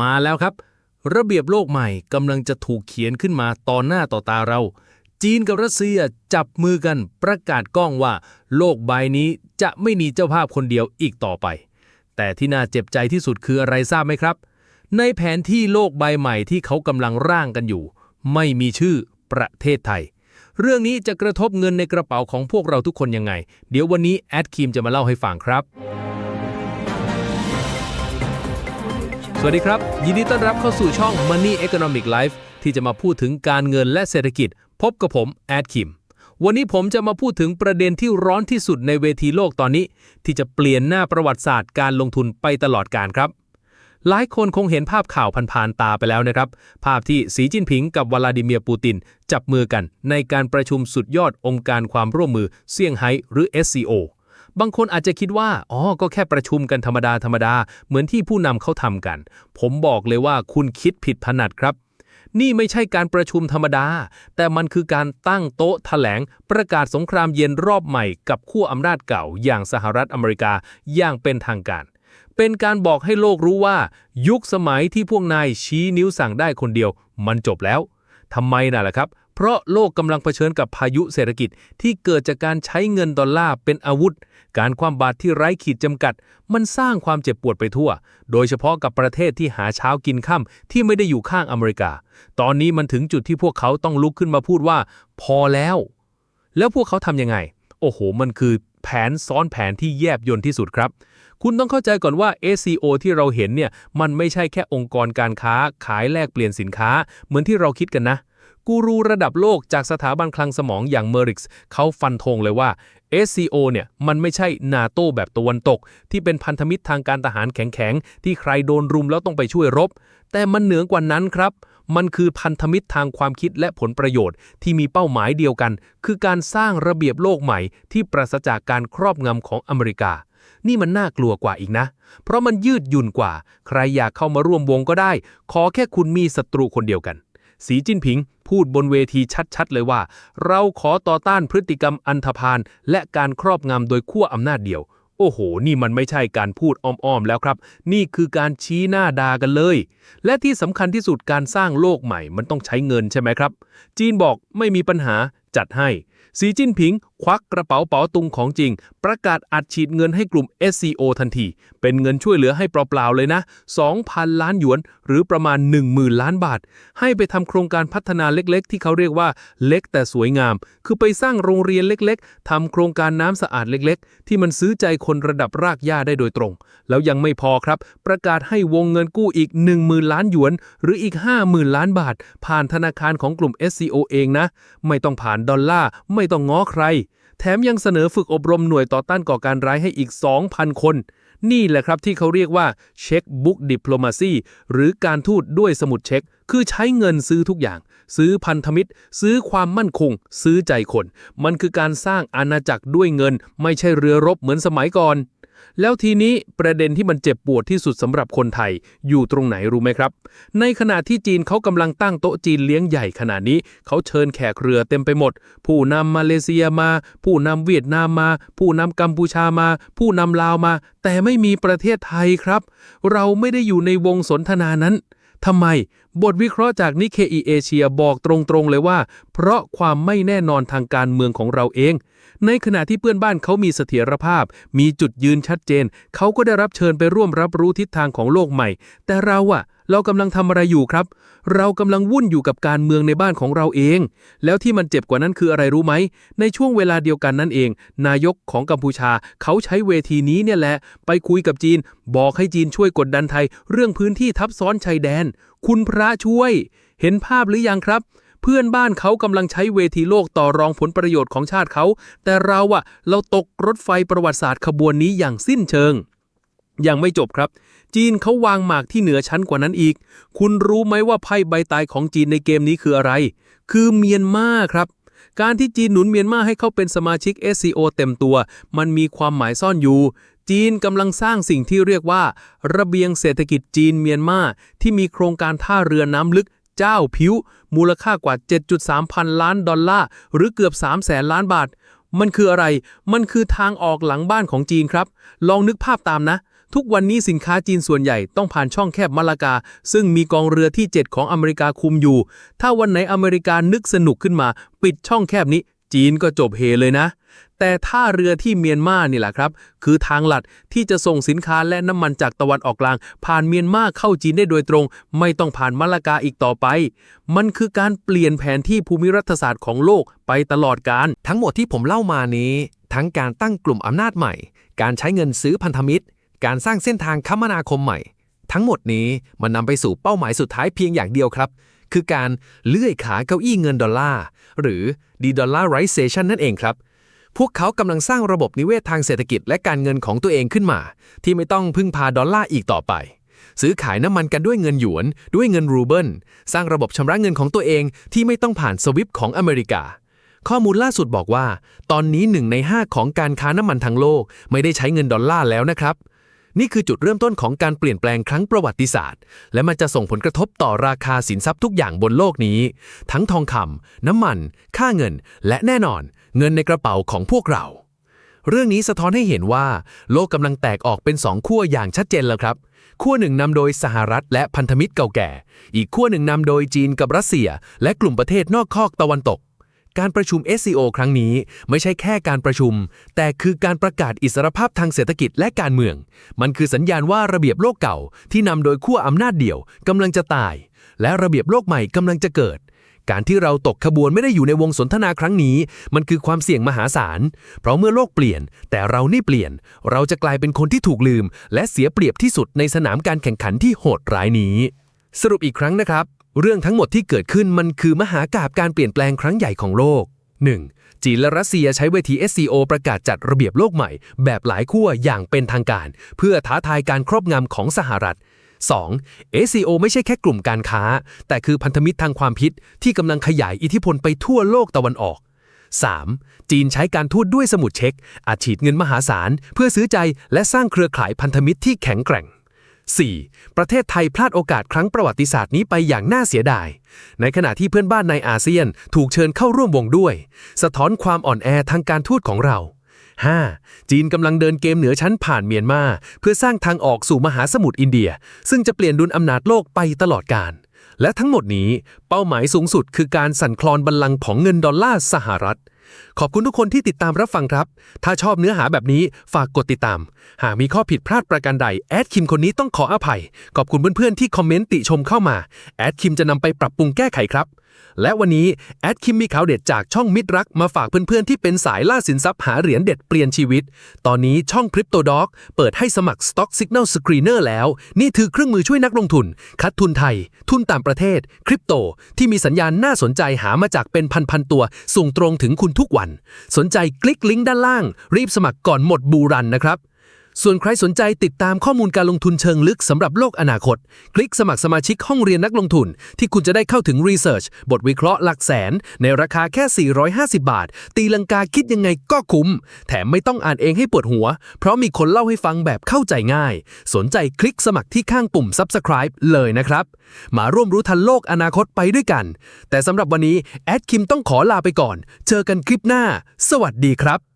มาแล้วครับ ระเบียบโลกใหม่กำลังจะถูกเขียนขึ้นมาต่อหน้าต่อตาเรา จีนกับรัสเซียจับมือกันประกาศกล้องว่า โลกใบนี้จะไม่มีเจ้าภาพคนเดียวอีกต่อไป แต่ที่น่าเจ็บใจที่สุดคืออะไรทราบไหมครับ ในแผนที่โลกใบใหม่ที่เขากำลังร่างกันอยู่ ไม่มีชื่อประเทศไทย เรื่องนี้จะกระทบเงินในกระเป๋าของพวกเราทุกคนยังไง เดี๋ยววันนี้แอดคิมจะมาเล่าให้ฟังครับ วัสดีครับ ยินดีต้อนรับเข้าสู่ช่อง Money Economic Life ที่จะมาพูดถึงการเงินและเศรษฐกิจ พบกับผมแอดคิม วันนี้ผมจะมาพูดถึงประเด็นที่ร้อนที่สุดในเวทีโลกตอนนี้ ที่จะเปลี่ยนหน้าประวัติศาสตร์การลงทุนไปตลอดการครับ หลายคนคงเห็นภาพข่าวผ่านๆตาไปแล้วนะครับ ภาพที่สีจิ้นผิงกับวลาดิเมียร์ปูติน จับมือกันในการประชุมสุดยอดองค์การความร่วมมือเซี่ยงไฮ้หรือ SCO บางคนอาจจะคิดว่า อ๋อ ก็แค่ประชุมกันธรรมดาธรรมดา เหมือนที่ผู้นำเขาทำกัน ผมบอกเลยว่าคุณคิดผิดพนัดครับ นี่ไม่ใช่การประชุมธรรมดา แต่มันคือการตั้งโต๊ะแถลง ประกาศสงครามเย็นรอบใหม่กับขั้วอำนาจเก่าอย่างสหรัฐอเมริกาอย่างเป็นทางการ เป็นการบอกให้โลกรู้ว่า ยุคสมัยที่พวกนายชี้นิ้วสั่งได้คนเดียว มันจบแล้วทำไมน่ะล่ะครับ เพราะโลกกำลังเผชิญกับพายุเศรษฐกิจที่เกิดจากการใช้เงินดอลลาร์เป็นอาวุธ การความบาตรที่ไร้ขีดจำกัด มันสร้างความเจ็บปวดไปทั่ว โดยเฉพาะกับประเทศที่หาเช้ากินค่ำที่ไม่ได้อยู่ข้างอเมริกา ตอนนี้มันถึงจุดที่พวกเขาต้องลุกขึ้นมาพูดว่า พอแล้ว แล้วพวกเขาทำยังไง โอ้โห มันคือแผนซ้อนแผนที่แยบยลที่สุดครับ คุณต้องเข้าใจก่อนว่า SCO ที่เราเห็นเนี่ย มันไม่ใช่แค่องค์กรการค้าขายแลกเปลี่ยนสินค้า เหมือนที่เราคิดกันนะ กูรูระดับโลกจากสถาบันคลังสมองอย่าง Merix เขาฟันธงเลยว่า SCO เนี่ยมันไม่ใช่นาโตแบบตะวันตก ที่เป็นพันธมิตรทางการทหารแข็งๆ ที่ใครโดนรุมแล้วต้องไปช่วยรบ แต่มันเหนือกว่านั้นครับ มันคือพันธมิตรทางความคิดและผลประโยชน์ ที่มีเป้าหมายเดียวกัน คือการสร้างระเบียบโลกใหม่ ที่ปราศจากการครอบงำของอเมริกานี่มันน่ากลัวกว่าอีกนะ เพราะมันยืดหยุ่นกว่า ใครอยากเข้ามาร่วมวงก็ได้ ขอแค่คุณมีศัตรูคนเดียวกัน สีจิ้นผิงพูดบนเวทีชัดๆ เลยว่า เราขอต่อต้านพฤติกรรมอันธพาลและการครอบงำโดยขั้วอำนาจเดียว โอ้โห นี่มันไม่ใช่การพูดอ้อมๆแล้วครับ นี่คือการชี้หน้าด่ากันเลย และที่สำคัญที่สุดการสร้างโลกใหม่มันต้องใช้เงินใช่ไหมครับ จีนบอกไม่มีปัญหาจัดให้ สีจิ้นผิง ควักกระเป๋าเป๋าตุงของจริง ประกาศอัดฉีดเงินให้กลุ่ม SCO ทันที เป็นเงินช่วยเหลือให้เปล่าๆเลยนะ 2,000 ล้านหยวน หรือประมาณ 10,000 ล้านบาท ให้ไปทำโครงการพัฒนาเล็กๆ ที่เขาเรียกว่าเล็กแต่สวยงาม คือไปสร้างโรงเรียนเล็กๆทำโครงการน้ำสะอาดเล็กๆ ที่มันซื้อใจคนระดับรากหญ้าได้โดยตรง แล้วยังไม่พอครับ ประกาศให้วงเงินกู้อีก 10,000 ล้านหยวน หรืออีก 50,000 ล้านบาท ผ่านธนาคารของกลุ่ม SCO เองนะ ไม่ต้องผ่านดอลลาร์ไม่ต้องง้อใคร แถมยังเสนอฝึกอบรมหน่วยต่อต้านก่อการร้ายให้อีก 2,000 คน นี่แหละครับที่เขาเรียกว่าเช็คบุ๊กดิปโลมาซีหรือการทูตด้วยสมุดเช็ค คือใช้เงินซื้อทุกอย่าง ซื้อพันธมิตร ซื้อความมั่นคง ซื้อใจคน มันคือการสร้างอาณาจักรด้วยเงิน ไม่ใช่เรือรบเหมือนสมัยก่อน แล้วทีนี้ประเด็นที่มันเจ็บปวดที่สุดสำหรับคนไทยอยู่ตรงไหนรู้ไหมครับ ในขณะที่จีนเขากำลังตั้งโต๊ะจีนเลี้ยงใหญ่ขนาดนี้ เขาเชิญแขกเรือเต็มไปหมด ผู้นำมาเลเซียมา ผู้นำเวียดนามมา ผู้นำกัมพูชามา ผู้นำลาวมา แต่ไม่มีประเทศไทยครับ เราไม่ได้อยู่ในวงสนทนานั้นทำไม บทวิเคราะห์จากนิเคอีเอเชียบอกตรงๆเลยว่า เพราะความไม่แน่นอนทางการเมืองของเราเอง ในขณะที่เพื่อนบ้านเขามีเสถียรภาพ มีจุดยืนชัดเจน เขาก็ได้รับเชิญไปร่วมรับรู้ทิศทางของโลกใหม่ แต่เราอะเรากำลังทำอะไรอยู่ครับ เรากำลังวุ่นอยู่กับการเมืองในบ้านของเราเอง แล้วที่มันเจ็บกว่านั้นคืออะไรรู้ไหม ในช่วงเวลาเดียวกันนั่นเอง นายกของกัมพูชา เขาใช้เวทีนี้เนี่ยแหละ ไปคุยกับจีน บอกให้จีนช่วยกดดันไทย เรื่องพื้นที่ทับซ้อนชายแดนคุณพระช่วย เห็นภาพหรือยังครับ เพื่อนบ้านเขากำลังใช้เวทีโลกต่อรองผลประโยชน์ของชาติเขา แต่เราอะเราตกรถไฟประวัติศาสตร์ขบวนนี้อย่างสิ้นเชิง ยังไม่จบครับ จีนเขาวางหมากที่เหนือชั้นกว่านั้นอีก คุณรู้ไหมว่าไพ่ใบตายของจีนในเกมนี้คืออะไร คือเมียนมาครับการที่จีนหนุนเมียนมาให้เข้าเป็นสมาชิก SCO เต็มตัว มันมีความหมายซ่อนอยู่ จีนกำลังสร้างสิ่งที่เรียกว่า ระเบียงเศรษฐกิจจีนเมียนมาที่มีโครงการท่าเรือน้ำลึกเจ้าผิว มูลค่ากว่า 7.3 พันล้านดอลลาร์ หรือเกือบ 3 แสนล้านบาท มันคืออะไร มันคือทางออกหลังบ้านของจีนครับ ลองนึกภาพตามนะ ทุกวันนี้สินค้าจีนส่วนใหญ่ต้องผ่านช่องแคบมาลากา ซึ่งมีกองเรือที่ 7 ของอเมริกาคุมอยู่ ถ้าวันไหนอเมริกานึกสนุกขึ้นมา ปิดช่องแคบนี้ จีนก็จบเฮเลยนะ แต่ท่าเรือที่เมียนมานี่แหละครับ คือทางลัดที่จะส่งสินค้าและน้ำมันจากตะวันออกกลาง ผ่านเมียนมาเข้าจีนได้โดยตรง ไม่ต้องผ่านมาลากาอีกต่อไป มันคือการเปลี่ยนแผนที่ภูมิรัฐศาสตร์ของโลกไปตลอดกาลทั้งหมดที่ผมเล่ามานี้ ทั้งการตั้งกลุ่มอำนาจใหม่ การใช้เงินซื้อพันธมิตร การสร้างเส้นทางคมนาคมใหม่ ทั้งหมดนี้มันนำไปสู่เป้าหมายสุดท้ายเพียงอย่างเดียวครับ คือการเลื่อยขาเก้าอี้เงินดอลลาร์ หรือ de-dollarization นั่นเองครับ พวกเขากำลังสร้างระบบนิเวศทางเศรษฐกิจและการเงินของตัวเองขึ้นมา ที่ไม่ต้องพึ่งพาดอลลาร์อีกต่อไป ซื้อขายน้ำมันกันด้วยเงินหยวน ด้วยเงินรูเบิล สร้างระบบชำระเงินของตัวเองที่ไม่ต้องผ่านสวิฟของอเมริกาข้อมูลล่าสุดบอกว่า ตอนนี้หนึ่งใน 5 ของการค้าน้ำมันทั้งโลก ไม่ได้ใช้เงินดอลลาร์แล้วนะครับ นี่คือจุดเริ่มต้นของการเปลี่ยนแปลงครั้งประวัติศาสตร์ และมันจะส่งผลกระทบต่อราคาสินทรัพย์ทุกอย่างบนโลกนี้ ทั้งทองคำน้ำมัน ค่าเงิน และแน่นอน เงินในกระเป๋าของพวกเรา เรื่องนี้สะท้อนให้เห็นว่า โลกกำลังแตกออกเป็นสองขั้วอย่างชัดเจนแล้วครับขั้วหนึ่งนำโดยสหรัฐและพันธมิตรเก่าแก่ อีกขั้วหนึ่งนำโดยจีนกับรัสเซีย และกลุ่มประเทศนอกคอกตะวันตก การประชุม SCO ครั้งนี้ไม่ใช่แค่การประชุม แต่คือการประกาศอิสรภาพทางเศรษฐกิจและการเมือง มันคือสัญญาณว่าระเบียบโลกเก่าที่นำโดยขั้วอำนาจเดี่ยวกำลังจะตาย และระเบียบโลกใหม่กำลังจะเกิด การที่เราตกขบวนไม่ได้อยู่ในวงสนทนาครั้งนี้ มันคือความเสี่ยงมหาศาล เพราะเมื่อโลกเปลี่ยน แต่เรานี่เปลี่ยน เราจะกลายเป็นคนที่ถูกลืม และเสียเปรียบที่สุดในสนามการแข่งขันที่โหดร้ายนี้ สรุปอีกครั้งนะครับ เรื่องทั้งหมดที่เกิดขึ้นมันคือมหากาบการเปลี่ยนแปลงครั้งใหญ่ของโลก 1. จีนและรัสเซียใช้เวที SCO ประกาศจัดระเบียบโลกใหม่ แบบหลายขั้วอย่างเป็นทางการ เพื่อท้าทายการครอบงำของสหรัฐ 2. SCO ไม่ใช่แค่กลุ่มการค้า แต่คือพันธมิตรทางความพิษที่กำลังขยายอิทธิพลไปทั่วโลกตะวันออก 3. จีนใช้การทูตด้วยสมุดเช็คอาจฉีดเงินมหาศาล เพื่อซื้อใจและสร้างเครือข่ายพันธมิตรที่แข็งแกร่ง 4. ประเทศไทยพลาดโอกาสครั้งประวัติศาสตร์นี้ไปอย่างน่าเสียดาย ในขณะที่เพื่อนบ้านในอาเซียนถูกเชิญเข้าร่วมวงด้วย สะท้อนความอ่อนแอทางการทูตของเรา 5. จีนกำลังเดินเกมเหนือชั้นผ่านเมียนมา เพื่อสร้างทางออกสู่มหาสมุทรอินเดีย ซึ่งจะเปลี่ยนดุลอำนาจโลกไปตลอดกาลและทั้งหมดนี้ เป้าหมายสูงสุดคือการสั่นคลอนบัลลังก์ของเงินดอลลาร์สหรัฐ ขอบคุณทุกคนที่ติดตามรับฟังครับ ถ้าชอบเนื้อหาแบบนี้ฝากกดติดตาม หากมีข้อผิดพลาดประการใดแอดคิมคนนี้ต้องขออภัย ขอบคุณเพื่อนๆที่คอมเมนต์ติชมเข้ามาแอดคิมจะนำไปปรับปรุงแก้ไขครับ และวันนี้แอดคิมมีข่าวเด็ดจากช่องมิตรรักมาฝากเพื่อนๆที่เป็นสายล่าสินทรัพย์หาเหรียญเด็ดเปลี่ยนชีวิต ตอนนี้ช่อง Crypto Dog เปิดให้สมัคร Stock Signal Screener แล้ว นี่คือเครื่องมือช่วยนักลงทุน คัดทุนไทย ทุนต่างประเทศ คริปโต ที่มีสัญญาณน่าสนใจหามาจากเป็นพันๆตัว ส่งตรงถึงคุณทุกวัน สนใจคลิกลิงก์ด้านล่าง รีบสมัครก่อนหมดบูรันนะครับ ส่วนใครสนใจติดตามข้อมูลการลงทุนเชิงลึกสำหรับโลกอนาคต คลิกสมัครสมาชิกห้องเรียนนักลงทุน ที่คุณจะได้เข้าถึงรีเสิร์ชบทวิเคราะห์หลักแสน ในราคาแค่ 450 บาท ตีลังกาคิดยังไงก็คุ้ม แถมไม่ต้องอ่านเองให้ปวดหัว เพราะมีคนเล่าให้ฟังแบบเข้าใจง่าย สนใจคลิกสมัครที่ข้างปุ่ม Subscribe เลยนะครับ มาร่วมรู้ทันโลกอนาคตไปด้วยกัน แต่สำหรับวันนี้แอดคิมต้องขอลาไปก่อน เจอกันคลิปหน้า สวัสดีครับ